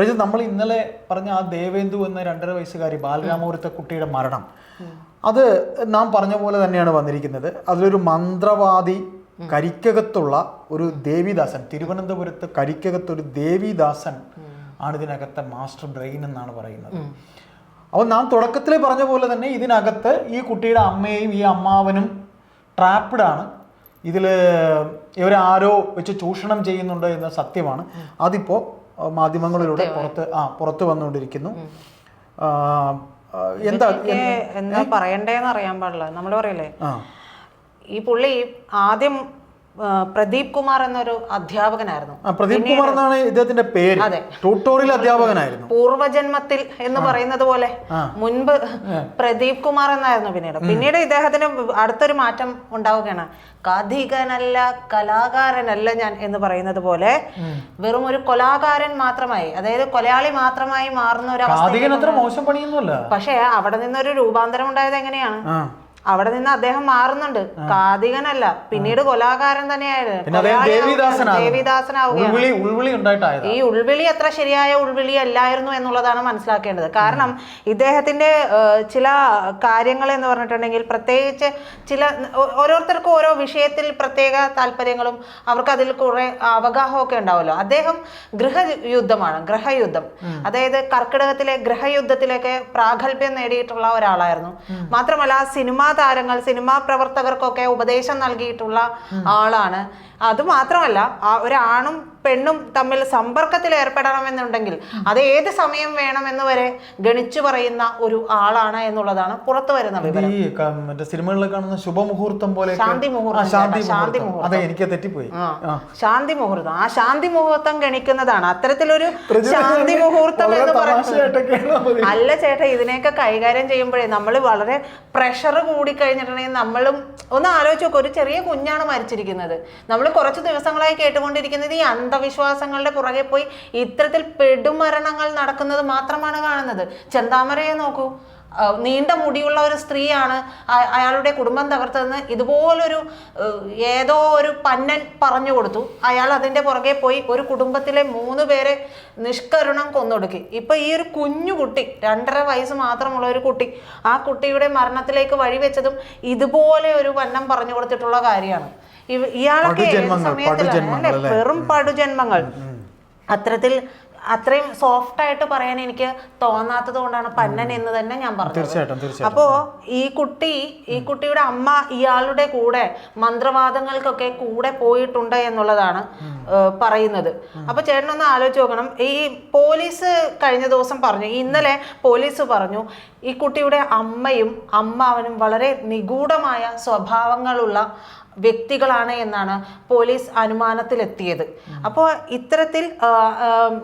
പ്രജിത് നമ്മൾ ഇന്നലെ പറഞ്ഞ ആ ദേവേന്ദു എന്ന രണ്ടര വയസ്സുകാരി ബാലരാമപുരത്തെ കുട്ടിയുടെ മരണം. അത് നാം പറഞ്ഞ പോലെ തന്നെയാണ് വന്നിരിക്കുന്നത്. അതിലൊരു മന്ത്രവാദി കരിക്കകത്തുള്ള ഒരു ദേവിദാസൻ തിരുവനന്തപുരത്ത് കരിക്കകത്തൊരു ദേവിദാസൻ ആണ് ഇതിനകത്തെ മാസ്റ്റർ ബ്രെയിൻ എന്നാണ് പറയുന്നത്. അപ്പോൾ നാം തുടക്കത്തിൽ പറഞ്ഞ പോലെ തന്നെ ഇതിനകത്ത് ഈ കുട്ടിയുടെ അമ്മയും ഈ അമ്മാവനും ട്രാപ്ഡ് ആണ്. ഇതിൽ ഇവരാരോ വെച്ച് ചൂഷണം ചെയ്യുന്നുണ്ട് എന്ന സത്യമാണ്. അതിപ്പോൾ മാധ്യമങ്ങളിലൂടെ പുറത്ത് ആ പുറത്തു വന്നുകൊണ്ടിരിക്കുന്നു. എന്താ എന്താ പറയണ്ടേന്ന് അറിയാൻ പാടില്ല. നമ്മൾ പറയില്ലേ? ഈ പുള്ളി ആദ്യം പ്രദീപ് കുമാർ എന്നൊരു അധ്യാപകനായിരുന്നു. പ്രദീപ് കുമാർ എന്നാണ് ഇദ്ദേഹത്തിന്റെ പേര്. അതെ. ട്യൂട്ടോറിയൽ അധ്യാപകനായിരുന്നു. പൂർവജന്മത്തിൽ എന്ന് പറയുന്നത് പോലെ മുൻപ് പ്രദീപ് കുമാർ എന്നായിരുന്നു പിന്നീട്. പിന്നീട് ഇദ്ദേഹത്തിന് അടുത്തൊരു മാറ്റം ഉണ്ടാവുകയാണ്. കഥികനല്ല കലാകാരനല്ല ഞാൻ എന്ന് പറയുന്നത് പോലെ വെറും ഒരു കൊലാകാരൻ മാത്രമായി അതായത് കൊലയാളി മാത്രമായി മാറുന്ന ഒരു അവസ്ഥ പക്ഷേ അവിടെ നിന്നൊരു രൂപാന്തരം ഉണ്ടായത് എങ്ങനെയാണ്? അവിടെ നിന്ന് അദ്ദേഹം മാറുന്നുണ്ട്. കാതികനല്ല പിന്നീട് കൊലാകാരൻ തന്നെയായിരുന്നു ഈ ഉൾവിളി അത്ര ശരിയായ ഉൾവിളി അല്ലായിരുന്നു എന്നുള്ളതാണ് മനസ്സിലാക്കേണ്ടത്. കാരണം ഇദ്ദേഹത്തിന്റെ ചില കാര്യങ്ങൾ എന്ന് പറഞ്ഞിട്ടുണ്ടെങ്കിൽ പ്രത്യേകിച്ച് ചില ഓരോരുത്തർക്കും ഓരോ വിഷയത്തിൽ പ്രത്യേക താല്പര്യങ്ങളും അവർക്ക് അതിൽ കുറെ അവഗാഹമൊക്കെ ഉണ്ടാവുമല്ലോ അദ്ദേഹം ഗൃഹയുദ്ധമാണ് ഗ്രഹയുദ്ധം. അതായത് കർക്കിടകത്തിലെ ഗ്രഹയുദ്ധത്തിലേക്ക് പ്രാഗൽഭ്യം നേടിയിട്ടുള്ള ഒരാളായിരുന്നു. മാത്രമല്ല സിനിമാ താരങ്ങൾ സിനിമാ പ്രവർത്തകർക്കൊക്കെ ഉപദേശം നൽകിയിട്ടുള്ള ആളാണ്. അത് മാത്രമല്ല ആ ഒരാണും പെണ്ണും തമ്മിൽ സമ്പർക്കത്തിൽ ഏർപ്പെടണമെന്നുണ്ടെങ്കിൽ അത് ഏത് സമയം വേണമെന്ന് വരെ ഗണിച്ചു പറയുന്ന ഒരു ആളാണ് എന്നുള്ളതാണ് പുറത്തു വരുന്ന വിവരം. മറ്റേ സിനിമകളിൽ കാണുന്ന ശുഭമുഹൂർത്തം പോലെ ശാന്തി മുഹൂർത്തം ശാന്തി മുഹൂർത്തം. അതെ എനിക്ക് തെറ്റിപ്പോയി. ശാന്തി മുഹൂർത്തം. ആ ശാന്തി മുഹൂർത്തം ഗണിക്കുന്നതാണ്. അത്തരത്തിലൊരു ശാന്തി മുഹൂർത്തം എന്ന് പറയുന്നത് അല്ല ചേട്ടാ ഇതിനെയൊക്കെ കൈകാര്യം ചെയ്യുമ്പോഴേ നമ്മൾ വളരെ പ്രഷർ കൂടി കഴിഞ്ഞിട്ടുണ്ടെങ്കിൽ നമ്മളും ഒന്ന് ആലോചിച്ച് നോക്കും. ഒരു ചെറിയ കുഞ്ഞാണ് മരിച്ചിരിക്കുന്നത്. നമ്മൾ കുറച്ച് ദിവസങ്ങളായി കേട്ടുകൊണ്ടിരിക്കുന്നത് ഈ അന്ധവിശ്വാസങ്ങളുടെ പുറകെ പോയി ഇത്തരത്തിൽ പെടുമരണങ്ങൾ നടക്കുന്നത് മാത്രമാണ് കാണുന്നത്. ചെന്താമരയെ നോക്കൂ. നീണ്ട മുടിയുള്ള ഒരു സ്ത്രീയാണ് അയാളുടെ കുടുംബം തകർത്തതെന്ന് ഇതുപോലൊരു ഏതോ ഒരു പന്നൻ പറഞ്ഞു കൊടുത്തു. അയാൾ അതിന്റെ പുറകെ പോയി ഒരു കുടുംബത്തിലെ മൂന്ന് പേരെ നിഷ്കരുണം കൊന്നൊടുക്കി. ഇപ്പം ഈ ഒരു കുഞ്ഞു കുട്ടി രണ്ടര വയസ്സ് മാത്രമുള്ള ഒരു കുട്ടി ആ കുട്ടിയുടെ മരണത്തിലേക്ക് വഴിവെച്ചതും ഇതുപോലെ ഒരു വന്നം പറഞ്ഞു കൊടുത്തിട്ടുള്ള കാര്യമാണ്. ഇയാളൊക്കെ സമയത്തിലാണ്? വെറും പടുജന്മങ്ങൾ. അത്തരത്തിൽ അത്രയും സോഫ്റ്റ് ആയിട്ട് പറയാൻ എനിക്ക് തോന്നാത്തത് കൊണ്ടാണ് പന്നൻ എന്ന് തന്നെ ഞാൻ പറഞ്ഞത്. അപ്പോ ഈ കുട്ടി ഈ കുട്ടിയുടെ അമ്മ ഇയാളുടെ കൂടെ മന്ത്രവാദങ്ങൾക്കൊക്കെ കൂടെ പോയിട്ടുണ്ട് എന്നുള്ളതാണ് പറയുന്നത്. അപ്പൊ ചേട്ടനൊന്ന് ആലോചിച്ച് നോക്കണം. ഈ പോലീസ് കഴിഞ്ഞ ദിവസം പറഞ്ഞു ഇന്നലെ പോലീസ് പറഞ്ഞു ഈ കുട്ടിയുടെ അമ്മയും അമ്മാവനും വളരെ നിഗൂഢമായ സ്വഭാവങ്ങളുള്ള വ്യക്തികളാണ് എന്നാണ് പോലീസ് അനുമാനത്തിലെത്തിയത്. അപ്പോൾ ഇത്തരത്തിൽ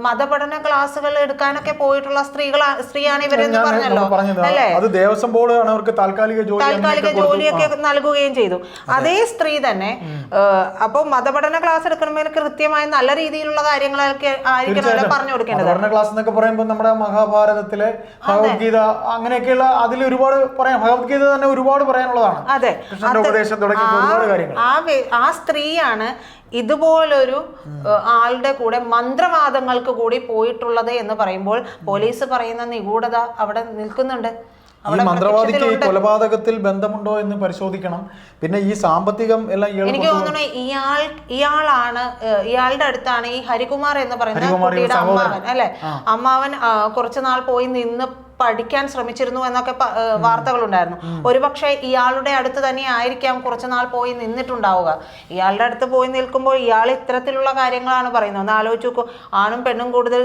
മതപഠന ക്ലാസ്സുകൾ എടുക്കാനൊക്കെ പോയിട്ടുള്ള സ്ത്രീകൾ സ്ത്രീയാണ് ഇവരെന്ന് പറഞ്ഞല്ലോ. അല്ലേ? അത് ദേവസ്വം ബോർഡ് അവർക്ക് താൽക്കാലിക ജോലി താൽക്കാലിക ജോലിയൊക്കെ നൽകുകയും ചെയ്തു. അതേ. സ്ത്രീ തന്നെ അപ്പോൾ മതപഠന ക്ലാസ് എടുക്കണമെങ്കിൽ കൃത്യമായ നല്ല രീതിയിലുള്ള കാര്യങ്ങളൊക്കെ ആയിരിക്കണമല്ലോ പറഞ്ഞു കൊടുക്കേണ്ടത്? പഠന ക്ലാസ് എന്നൊക്കെ പറയുമ്പോൾ നമ്മുടെ മഹാഭാരതത്തിലെ ഭഗവത്ഗീത അങ്ങനെയൊക്കെയുള്ള അതിൽ ഒരുപാട് പറയാം. ഭഗവത്ഗീത തന്നെ ഒരുപാട് പറയാനുള്ളതാണ്. അതെ. കൃഷ്ണന്റെ ഉപദേശം തുടങ്ങി ഒരുപാട് കാര്യങ്ങൾ ആ ആ സ്ത്രീയാണ് ഇതുപോലൊരു ആളുടെ കൂടെ മന്ത്രവാദങ്ങൾക്ക് കൂടി പോയിട്ടുള്ളത് എന്ന് പറയുമ്പോൾ പോലീസ് പറയുന്ന നിഗൂഢത അവിടെ നിൽക്കുന്നുണ്ട്. ഈ മന്ത്രവാദിക്ക് കൊലപാതകത്തിൽ ബന്ധമുണ്ടോ എന്ന് പരിശോധിക്കണം. പിന്നെ ഈ സാമ്പത്തികം എല്ലാം എനിക്ക് തോന്നുന്നു ഇയാൾ ഇയാളാണ് ഇയാളുടെ അടുത്താണ് ഈ ഹരികുമാർ എന്ന് പറയുന്ന കുട്ടിയുടെ അമ്മാവൻ അല്ലെ? അമ്മാവൻ കുറച്ചുനാൾ കുറച്ച് നാൾ പോയി നിന്ന് പഠിക്കാൻ ശ്രമിച്ചിരുന്നു എന്നൊക്കെ വാർത്തകളുണ്ടായിരുന്നു. ഒരുപക്ഷെ ഇയാളുടെ അടുത്ത് തന്നെ ആയിരിക്കാം കുറച്ചുനാൾ പോയി നിന്നിട്ടുണ്ടാവുക. ഇയാളുടെ അടുത്ത് പോയി നിൽക്കുമ്പോൾ ഇയാൾ ഇത്തരത്തിലുള്ള കാര്യങ്ങളാണ് പറയുന്നത്. ഒന്ന് ആലോചിച്ച് നോക്കൂ. ആണും പെണ്ണും കൂടുതൽ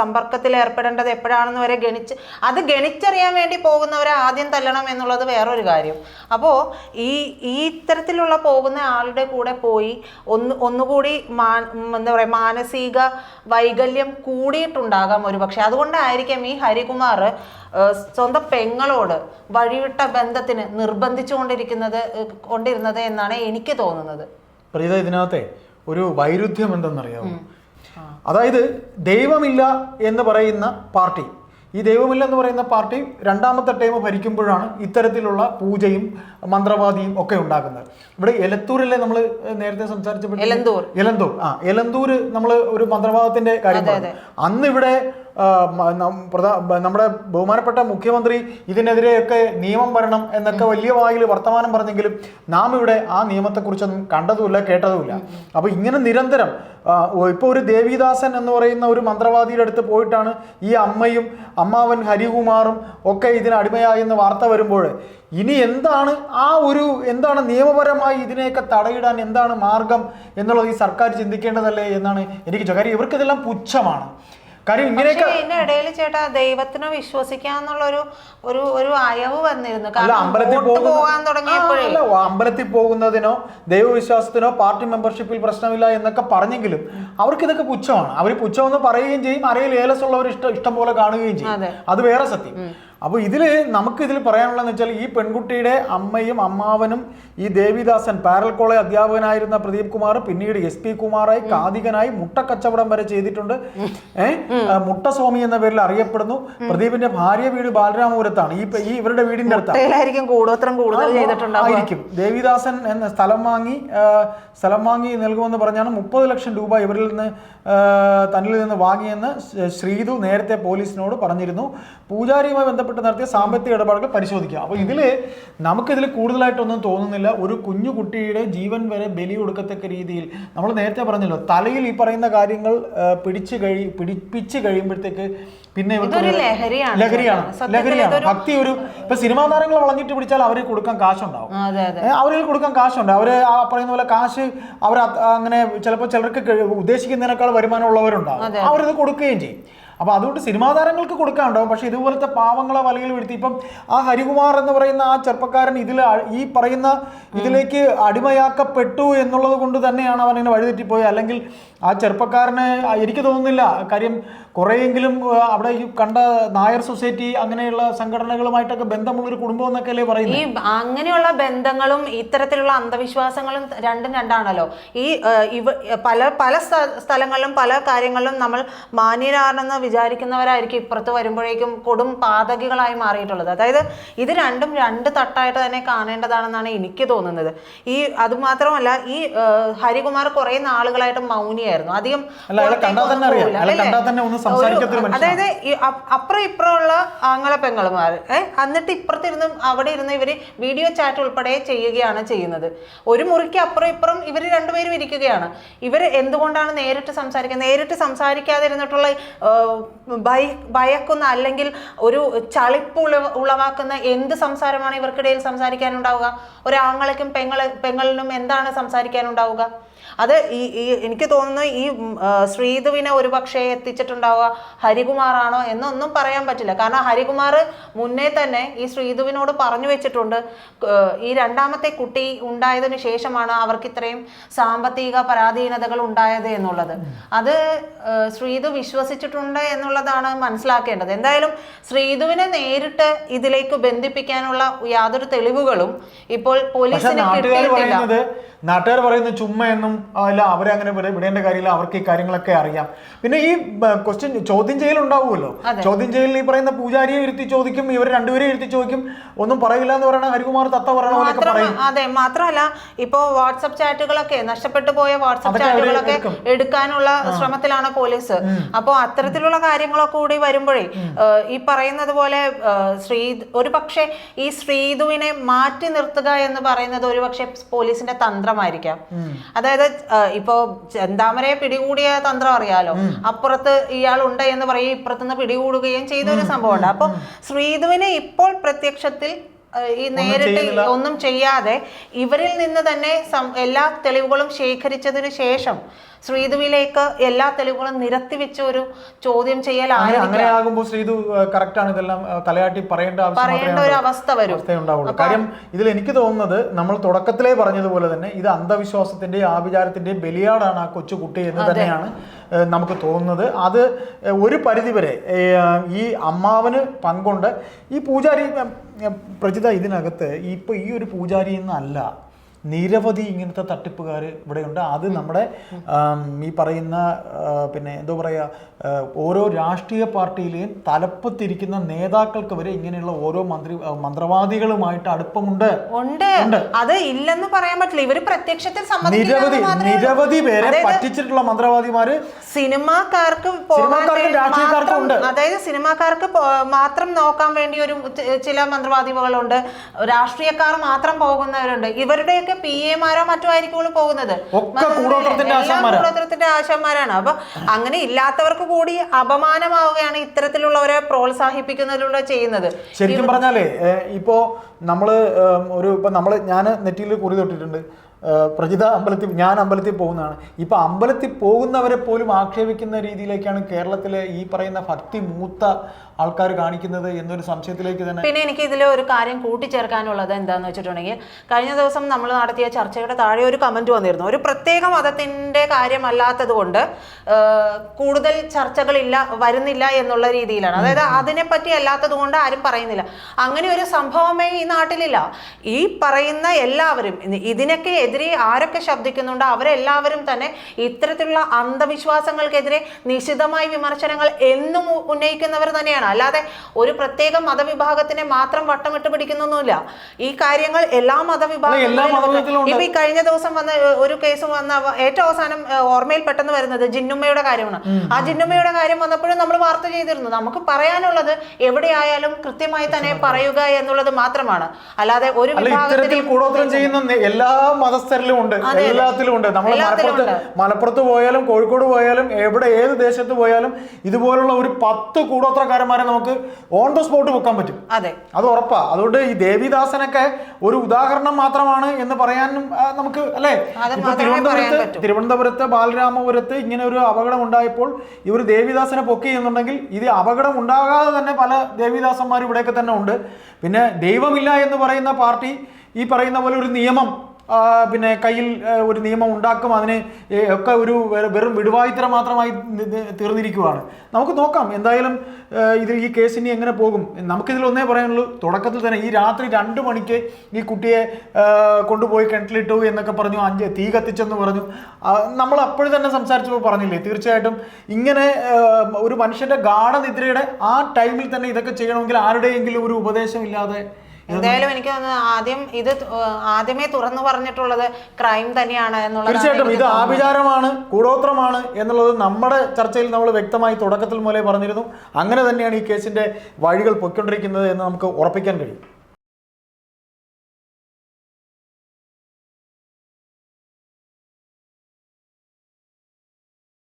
സമ്പർക്കത്തിൽ ഏർപ്പെടേണ്ടത് എപ്പോഴാണെന്ന് വരെ ഗണിച്ച് അത് ഗണിച്ചറിയാൻ വേണ്ടി പോകുന്നവരെ ആദ്യം തല്ലണം എന്നുള്ളത് വേറൊരു കാര്യം. അപ്പോൾ ഈ ഈ ഇത്തരത്തിലുള്ള പോകുന്ന ആളുടെ കൂടെ പോയി ഒന്ന് ഒന്നുകൂടി മാ എന്താ പറയുക മാനസിക വൈകല്യം കൂടിയിട്ടുണ്ടാകാം ഒരു പക്ഷേ അതുകൊണ്ടായിരിക്കാം ഈ ഹരികുമാർ സ്വന്തം പെങ്ങളോട് വഴിവിട്ട ബന്ധത്തിന് നിർബന്ധിച്ചുകൊണ്ടിരിക്കുന്നത് കൊണ്ടിരുന്നത് എന്നാണ് എനിക്ക് തോന്നുന്നത്. പ്രീത ഇതിനകത്തെ ഒരു വൈരുദ്ധ്യം എന്തെന്നറിയാമോ അതായത് ദൈവമില്ല എന്ന് പറയുന്ന പാർട്ടി. ഈ ദൈവമില്ല എന്ന് പറയുന്ന പാർട്ടി രണ്ടാമത്തെ ടൈം ഭരിക്കുമ്പോഴാണ് ഇത്തരത്തിലുള്ള പൂജയും മന്ത്രവാദിയും ഒക്കെ ഉണ്ടാക്കുന്നത് ഇവിടെ എലത്തൂരിലെ നമ്മൾ നേരത്തെ സംസാരിച്ചപ്പോൾ എലന്തൂർ. എലന്തൂർ. ആ എലന്തൂർ നമ്മൾ ഒരു മന്ത്രവാദത്തിന്റെ കാര്യം അന്ന് ഇവിടെ നമ്മുടെ ബഹുമാനപ്പെട്ട മുഖ്യമന്ത്രി ഇതിനെതിരെയൊക്കെ നിയമം വരണം എന്നൊക്കെ വലിയ വായിൽ വർത്തമാനം പറഞ്ഞെങ്കിലും നാം ഇവിടെ ആ നിയമത്തെക്കുറിച്ചൊന്നും കണ്ടതുമില്ല കേട്ടതുമില്ല. അപ്പോൾ ഇങ്ങനെ നിരന്തരം ഇപ്പോൾ ഒരു ദേവിദാസൻ എന്ന് പറയുന്ന ഒരു മന്ത്രവാദിയുടെ അടുത്ത് പോയിട്ടാണ് ഈ അമ്മയും അമ്മാവൻ ഹരികുമാറും ഒക്കെ ഇതിന് അടിമയായി എന്ന് വാർത്ത വരുമ്പോൾ ഇനി എന്താണ് ആ ഒരു എന്താണ് നിയമപരമായി ഇതിനെയൊക്കെ തടയിടാൻ എന്താണ് മാർഗം എന്നുള്ളത് ഈ സർക്കാർ ചിന്തിക്കേണ്ടതല്ലേ എന്നാണ് എനിക്ക് കാര്യം ഇവർക്കിതെല്ലാം പുച്ഛമാണ്. കാര്യം ഇങ്ങനെയൊക്കെ ഇടയിൽ ചേട്ടാ ദൈവത്തിനെ വിശ്വസിക്കാന്നുള്ളൊരു ഒരു ഒരു അയവ് വന്നിരുന്നു. അമ്പലത്തിൽ പോകാൻ തുടങ്ങിയപ്പോഴേ. അമ്പലത്തിൽ പോകുന്നതിനോ ദൈവവിശ്വാസത്തിനോ പാർട്ടി മെമ്പർഷിപ്പിൽ പ്രശ്നമില്ല എന്നൊക്കെ പറഞ്ഞെങ്കിലും അവർക്ക് ഇതൊക്കെ പുച്ഛമാണ്. അവർ പുച്ഛമെന്ന് പറയുകയും ചെയ്യും. അരയിൽ ഏലസുള്ളവർ ഇഷ്ടം ഇഷ്ടം പോലെ കാണുകയും ചെയ്യും. അത്. വേറെ സത്യം. അപ്പോൾ ഇതിൽ നമുക്ക് ഇതിൽ പറയാനുള്ളതെന്ന് വെച്ചാൽ ഈ പെൺകുട്ടിയുടെ അമ്മയും അമ്മാവനും ഈ ദേവിദാസൻ പാരൽ കോളേജ് അധ്യാപകനായിരുന്ന പ്രദീപ് കുമാർ പിന്നീട് എസ് പി കുമാറായി കാതികനായി മുട്ട കച്ചവടം വരെ ചെയ്തിട്ടുണ്ട്. ഏഹ്? മുട്ടസ്വാമി എന്ന പേരിൽ അറിയപ്പെടുന്നു. പ്രദീപിന്റെ ഭാര്യ വീട് ബാലരാമപുരത്താണ്. ഈ ഈ ഇവരുടെ വീടിന്റെ കൂടുതൽ ആയിരിക്കും. ദേവിദാസൻ എന്ന സ്ഥലം വാങ്ങി സ്ഥലം വാങ്ങി നൽകുമെന്ന് പറഞ്ഞാണ് മുപ്പത് ലക്ഷം രൂപ ഇവരിൽ നിന്ന് തന്നിൽ നിന്ന് വാങ്ങിയെന്ന് ശ്രീ- ശ്രീതു നേരത്തെ പോലീസിനോട് പറഞ്ഞിരുന്നു. പൂജാരിയുമായി ബന്ധപ്പെട്ട് നടത്തിയ സാമ്പത്തിക ഇടപാടുകൾ പരിശോധിക്കുക അപ്പോൾ ഇതിൽ നമുക്കിതിൽ കൂടുതലായിട്ടൊന്നും തോന്നുന്നില്ല. ഒരു കുഞ്ഞു കുട്ടിയുടെ ജീവൻ വരെ ബലി കൊടുക്കത്തക്ക രീതിയിൽ നമ്മൾ നേരത്തെ പറഞ്ഞല്ലോ തലയിൽ ഈ പറയുന്ന കാര്യങ്ങൾ പിടിച്ചു കഴി പിടിപ്പിച്ച് കഴിയുമ്പോഴത്തേക്ക് പിന്നെ ലഹരിയാണ് ലഹരിയാണ്. ഭക്തി ഒരു ഇപ്പൊ സിനിമാ താരങ്ങൾ വളഞ്ഞിട്ട് പിടിച്ചാൽ അവരെ കൊടുക്കാൻ കാശുണ്ടാവും. അവരിൽ കൊടുക്കാൻ കാശുണ്ട്. അവർ ആ പറയുന്ന പോലെ കാശ് അവർ അങ്ങനെ ചിലപ്പോൾ ചിലർക്ക് ഉദ്ദേശിക്കുന്നതിനേക്കാൾ വരുമാനമുള്ളവരുണ്ടാവും അവരിത് കൊടുക്കുകയും ചെയ്യും. അപ്പോൾ അതുകൊണ്ട് സിനിമാ താരങ്ങൾക്ക് കൊടുക്കാനുണ്ടാവും പക്ഷേ ഇതുപോലത്തെ പാവങ്ങളെ വലയിൽ വീഴ്ത്തി. ഇപ്പം ആ ഹരികുമാർ എന്ന് പറയുന്ന ആ ചെറുപ്പക്കാരൻ ഇതിൽ ഈ പറയുന്ന ഇതിലേക്ക് അടിമയാക്കപ്പെട്ടു എന്നുള്ളത് കൊണ്ട് തന്നെയാണ് അവൻ ഇങ്ങനെ വഴിതെറ്റിപ്പോയത്. അല്ലെങ്കിൽ ആ ചെറുപ്പക്കാരനെ എനിക്ക് തോന്നുന്നില്ല. കാര്യം കുറേയെങ്കിലും അവിടെ ഈ കണ്ട നായർ സൊസൈറ്റി അങ്ങനെയുള്ള സംഘടനകളുമായിട്ടൊക്കെ ബന്ധമുള്ളൊരു കുടുംബം എന്നൊക്കെ അല്ലേ പറയുന്നത് ഈ അങ്ങനെയുള്ള ബന്ധങ്ങളും ഇത്തരത്തിലുള്ള അന്ധവിശ്വാസങ്ങളും രണ്ടും രണ്ടാണല്ലോ. ഈ ഇവ പല പല സ്ഥ- സ്ഥലങ്ങളിലും പല കാര്യങ്ങളിലും നമ്മൾ മാന്യരാണെന്ന് വിചാരിക്കുന്നവരായിരിക്കും ഇപ്പുറത്ത് വരുമ്പോഴേക്കും കൊടും പാതകികളായി മാറിയിട്ടുള്ളത്. അതായത് ഇത് രണ്ടും രണ്ട് തട്ടായിട്ട് തന്നെ കാണേണ്ടതാണെന്നാണ് എനിക്ക് തോന്നുന്നത്. ഈ അതുമാത്രമല്ല ഈ ഹരികുമാർ കുറെ നാളുകളായിട്ട് മൗനിയായിരുന്നു. അധികം അതായത് അപ്പുറം ഇപ്പുറം ഉള്ള ആങ്ങളെ പെങ്ങളുമാർ ഏഹ് എന്നിട്ട് ഇപ്പുറത്തിരുന്ന് അവിടെ ഇരുന്ന് ഇവർ വീഡിയോ ചാറ്റ് ഉൾപ്പെടെ ചെയ്യുകയാണ് ചെയ്യുന്നത്. ഒരു മുറിക്ക് അപ്പുറം ഇപ്പുറം ഇവർ രണ്ടുപേരും ഇരിക്കുകയാണ്. ഇവർ എന്തുകൊണ്ടാണ് നേരിട്ട് സംസാരിക്കുന്നത് നേരിട്ട് സംസാരിക്കാതിരുന്നിട്ടുള്ള ഭയ- ഭയക്കുന്ന അല്ലെങ്കിൽ ഒരു ചളിപ്പ് ഉളവാക്കുന്ന എന്ത് സംസാരമാണ് ഇവർക്കിടയിൽ സംസാരിക്കാനുണ്ടാവുക? ഒരാങ്ങളയ്ക്കും പെങ്ങളെ പെങ്ങളിനും എന്താണ് സംസാരിക്കാനുണ്ടാവുക? അത് ഈ ഈ എനിക്ക് തോന്നുന്നു ഈ ശ്രീധുവിനെ ഒരു പക്ഷേ എത്തിച്ചിട്ടുണ്ടാവുക ഹരികുമാറാണോ എന്നൊന്നും പറയാൻ പറ്റില്ല. കാരണം ഹരികുമാർ മുന്നേ തന്നെ ഈ ശ്രീധുവിനോട് പറഞ്ഞു വെച്ചിട്ടുണ്ട് ഈ രണ്ടാമത്തെ കുട്ടി ഉണ്ടായതിനു ശേഷമാണ് അവർക്ക് ഇത്രയും സാമ്പത്തിക പരാധീനതകൾ ഉണ്ടായത് എന്നുള്ളത്. അത് ശ്രീധു വിശ്വസിച്ചിട്ടുണ്ട് എന്നുള്ളതാണ് മനസ്സിലാക്കേണ്ടത്. എന്തായാലും ശ്രീധുവിനെ നേരിട്ട് ഇതിലേക്ക് ബന്ധിപ്പിക്കാനുള്ള യാതൊരു തെളിവുകളും ഇപ്പോൾ പോലീസിന് കിട്ടിയിട്ടില്ല. നാട്ടുകാർ പറയുന്നത് ചുമ്മാ എന്നും ആ, അല്ല അവരെ അങ്ങനെ വിട- വിടേണ്ട കാര്യമില്ല അവർക്ക് ഈ കാര്യങ്ങളൊക്കെ അറിയാം. പിന്നെ ഈ ക്വസ്റ്റ്യൻ ചോദ്യം ചെയ്യൽ ഉണ്ടാവുമല്ലോ? ചോദ്യം ചെയ്യൽ ഈ പറയുന്ന പൂജാരിയെ ഇരുത്തി ചോദിക്കും ഇവർ രണ്ടുപേരെയും ഇരുത്തി ചോദിക്കും ഒന്നും പറയില്ല എന്ന് പറയണ ഹരികുമാർ തത്ത പറയണ അതെ മാത്രമല്ല ഇപ്പോ വാട്സപ്പ് ചാറ്റുകളൊക്കെ നഷ്ടപ്പെട്ടു പോയ വാട്സപ്പ് ചാറ്റുകളൊക്കെ എടുക്കാനുള്ള ശ്രമത്തിലാണ് പോലീസ്. അപ്പോൾ അത്തരത്തിലുള്ള കാര്യങ്ങളൊക്കെ കൂടി വരുമ്പോഴേ ഈ പറയുന്നത് പോലെ സ്ത്രീ ശ്രീ ഒരു പക്ഷേ ഈ ശ്രീധുവിനെ മാറ്റി നിർത്തുക എന്ന് പറയുന്നത് ഒരു പക്ഷേ പോലീസിന്റെ തന്ത്രമായിരിക്കാം. അതായത് ഏഹ്, ഇപ്പോ ചെന്താമരയെ പിടികൂടിയ തന്ത്രം അറിയാലോ? അപ്പുറത്ത് ഇയാൾ ഉണ്ട് എന്ന് പറയും ഇപ്പുറത്തുനിന്ന് പിടികൂടുകയും ചെയ്ത ഒരു സംഭവമുണ്ട്. അപ്പൊ ശ്രീധുവിനെ ഇപ്പോൾ പ്രത്യക്ഷത്തിൽ ഈ നേരിട്ട് ഒന്നും ചെയ്യാതെ ഇവരിൽ നിന്ന് തന്നെ എല്ലാ തെളിവുകളും ശേഖരിച്ചതിന് ശേഷം ശ്രീധുവിലേക്ക് എല്ലാ തെളിവുകളും നിരത്തി വെച്ച ഒരു ചോദ്യം ചെയ്യൽ അങ്ങനെ ആകുമ്പോൾ ശ്രീധു കറക്റ്റ് ആണ് ഇതെല്ലാം തലയാട്ടി പറയേണ്ട പറയേണ്ട ഒരു അവസ്ഥ വരും. കാര്യം ഇതിൽ എനിക്ക് തോന്നുന്നത് നമ്മൾ തുടക്കത്തിലേ പറഞ്ഞതുപോലെ തന്നെ ഇത് അന്ധവിശ്വാസത്തിന്റെ ആഭിചാരത്തിന്റെ ബലിയാടാണ് ആ കൊച്ചു കുട്ടി എന്ന് തന്നെയാണ് നമുക്ക് തോന്നുന്നത്. അത് ഒരു പരിധിവരെ ഈ അമ്മാവന് പങ്കുണ്ട്. ഈ പൂജാരി പ്രജിത ഇതിനകത്ത് ഇപ്പൊ ഈ ഒരു പൂജാരി എന്നല്ല നിരവധി ഇങ്ങനത്തെ തട്ടിപ്പുകാർ ഇവിടെയുണ്ട്. അത് നമ്മുടെ ഈ പറയുന്ന പിന്നെ എന്തോ പറയുക ഓരോ രാഷ്ട്രീയ പാർട്ടിയിലെയും തലപ്പത്തിരിക്കുന്ന നേതാക്കൾക്ക് വരെ ഇങ്ങനെയുള്ള ഓരോ മന്ത്രി മന്ത്രവാദികളുമായിട്ട് അടുപ്പമുണ്ട്. ഉണ്ട്. അത് ഇല്ലെന്ന് പറയാൻ പറ്റില്ല. ഇവർ പ്രത്യക്ഷത്തിൽ നിരവധി. നിരവധി പേരെ പറ്റിച്ചിട്ടുള്ള മന്ത്രവാദിമാര് സിനിമാക്കാർക്ക് രാഷ്ട്രീയക്കാർക്കും ഉണ്ട്. അതായത് സിനിമാക്കാർക്ക് മാത്രം നോക്കാൻ വേണ്ടി ഒരു ചില മന്ത്രവാദികളുണ്ട്. രാഷ്ട്രീയക്കാർ മാത്രം പോകുന്നവരുണ്ട്. ഇവരുടെയൊക്കെ പി എമാരോ മറ്റോ ആയിരിക്കും പോകുന്നത്. കൂടോത്രത്തിന്റെ. ആശാന്മാരാണ്. അപ്പൊ അങ്ങനെ ഇല്ലാത്തവർക്ക് കൂടി അപമാനമാവുകയാണ് ഇത്തരത്തിലുള്ളവരെ പ്രോത്സാഹിപ്പിക്കുന്നതിലൂടെ ചെയ്യുന്നത്. ശരിക്കും പറഞ്ഞാലേ ഇപ്പോ നമ്മൾ ഒരു ഇപ്പൊ നമ്മൾ ഞാൻ നെറ്റിയിൽ കുറി തൊട്ടിട്ടുണ്ട്. പ്രജിത അമ്പലത്തിൽ ഞാൻ അമ്പലത്തിൽ പോകുന്നതാണ്. ഇപ്പൊ അമ്പലത്തിൽ പോകുന്നവരെ പോലും ആക്ഷേപിക്കുന്ന രീതിയിലേക്കാണ് കേരളത്തിലെ ഈ പറയുന്ന ഭക്തി മൂത്ത ആൾക്കാർ കാണിക്കുന്നത് എന്നൊരു സംശയത്തിലേക്ക് തന്നെ പിന്നെ എനിക്ക് ഇതിൽ ഒരു കാര്യം കൂട്ടിച്ചേർക്കാനുള്ളത് എന്താന്ന് വെച്ചിട്ടുണ്ടെങ്കിൽ കഴിഞ്ഞ ദിവസം നമ്മൾ നടത്തിയ ചർച്ചയുടെ താഴെ ഒരു കമന്റ് വന്നിരുന്നു. ഒരു പ്രത്യേക മതത്തിന്റെ കാര്യമല്ലാത്തത് കൊണ്ട് കൂടുതൽ ചർച്ചകളില്ല വരുന്നില്ല എന്നുള്ള രീതിയിലാണ്. അതായത് അതിനെപ്പറ്റി അല്ലാത്തത് കൊണ്ട് ആരും പറയുന്നില്ല. അങ്ങനെ ഒരു സംഭവമേ ഈ നാട്ടിലില്ല. ഈ പറയുന്ന എല്ലാവരും ഇതിനൊക്കെ എതിരെ ആരൊക്കെ ശബ്ദിക്കുന്നുണ്ടോ അവരെല്ലാവരും തന്നെ ഇത്തരത്തിലുള്ള അന്ധവിശ്വാസങ്ങൾക്കെതിരെ നിശിതമായ വിമർശനങ്ങൾ എന്നും ഉന്നയിക്കുന്നവർ തന്നെയാണ്. അല്ലാതെ ഒരു പ്രത്യേക മതവിഭാഗത്തിനെ മാത്രം വട്ടം വട്ടമിട്ട് പിടിക്കുന്നൊന്നുമില്ല. ഈ കാര്യങ്ങൾ എല്ലാ മതവിഭാഗങ്ങളിലും. ഇപ്പൊ ഈ കഴിഞ്ഞ ദിവസം വന്ന ഒരു കേസ് വന്ന ഏറ്റവും അവസാനം ഓർമ്മയിൽ പെട്ടെന്ന് വരുന്നത് ജിന്നുമ്മയുടെ കാര്യമാണ്. ആ ജിന്നുമ്മയുടെ കാര്യം വന്നപ്പോഴും നമ്മൾ വാർത്ത ചെയ്തിരുന്നു. നമുക്ക് പറയാനുള്ളത് എവിടെയായാലും കൃത്യമായി തന്നെ പറയുക എന്നുള്ളത് മാത്രമാണ്. അല്ലാതെ ഒരു വിഭാഗത്തിൽ കൂടോത്രം ചെയ്യുന്ന എല്ലാ മതസ്ഥരിലും ഉണ്ട്. എല്ലാത്തിലും ഉണ്ട്. നമ്മൾ മലപ്പുറത്ത് മലപ്പുറത്ത് പോയാലും കോഴിക്കോട് പോയാലും എവിടെ ഏത് ദേശത്ത് പോയാലും ഇതുപോലുള്ള ഒരു പത്ത് കൂടോത്രക്കാരന്മാരെ നമുക്ക് ഓൺ ദ സ്പോട്ട് വെക്കാൻ പറ്റും. അതെ. അത് ഉറപ്പാ. അതുകൊണ്ട് ഈ ദേവിദാസനൊക്കെ ഒരു ഉദാഹരണം മാത്രമാണ് എന്ന് പറയാനും നമുക്ക് അല്ലേ? തിരുവനന്തപുരത്ത്. തിരുവനന്തപുരത്ത് ബാലരാമപുരത്ത് ഇങ്ങനെ ഒരു അപകടം ഉണ്ടായപ്പോൾ ഇവർ ദേവിദാസനെ പൊക്കി എന്നുണ്ടെങ്കിൽ ഇത് അപകടം ഉണ്ടാകാതെ തന്നെ പല ദേവിദാസന്മാർ ഇവിടെയൊക്കെ തന്നെ ഉണ്ട്. പിന്നെ ദൈവമില്ല എന്ന് പറയുന്ന പാർട്ടി ഈ പറയുന്ന പോലെ ഒരു നിയമം പിന്നെ കയ്യിൽ ഒരു നിയമം ഉണ്ടാക്കും അതിന് ഒക്കെ ഒരു വെറും വിടുവായിത്തരം മാത്രമായി തീർന്നിരിക്കുവാണ്. നമുക്ക് നോക്കാം എന്തായാലും ഇതിൽ ഇത് ഈ കേസ് ഇനി എങ്ങനെ പോകും. നമുക്കിതിൽ ഒന്നേ പറയാനുള്ളൂ തുടക്കത്തിൽ തന്നെ ഈ രാത്രി രണ്ട് മണിക്ക് ഈ കുട്ടിയെ കൊണ്ടുപോയി കിണറ്റിലിട്ടു എന്നൊക്കെ പറഞ്ഞു അഞ്ച് തീ കത്തിച്ചെന്ന് പറഞ്ഞു. നമ്മൾ അപ്പോഴും തന്നെ സംസാരിച്ചപ്പോൾ പറഞ്ഞില്ലേ തീർച്ചയായിട്ടും ഇങ്ങനെ ഒരു മനുഷ്യന്റെ ഗാഠനിദ്രയുടെ ആ ടൈമിൽ തന്നെ ഇതൊക്കെ ചെയ്യണമെങ്കിൽ ആരുടെയെങ്കിലും ഒരു ഉപദേശം ഇല്ലാതെ എന്തായാലും എനിക്ക് തോന്നുന്നു ആദ്യം ഇത് ആദ്യമേ തുറന്നു പറഞ്ഞിട്ടുള്ളത് ക്രൈം തന്നെയാണ് എന്നുള്ളത് തീർച്ചയായിട്ടും ഇത് തോന്നുന്നത്. ആഭിചാരമാണ് കൂടോത്രമാണ് എന്നുള്ളത് നമ്മുടെ ചർച്ചയിൽ നമ്മൾ വ്യക്തമായി തുടക്കത്തിൽ മുതലേ പറഞ്ഞിരുന്നു അങ്ങനെ തന്നെയാണ് ഈ കേസിന്റെ വഴികൾ പൊയ്ക്കൊണ്ടിരിക്കുന്നത് എന്ന് നമുക്ക് ഉറപ്പിക്കാൻ കഴിയും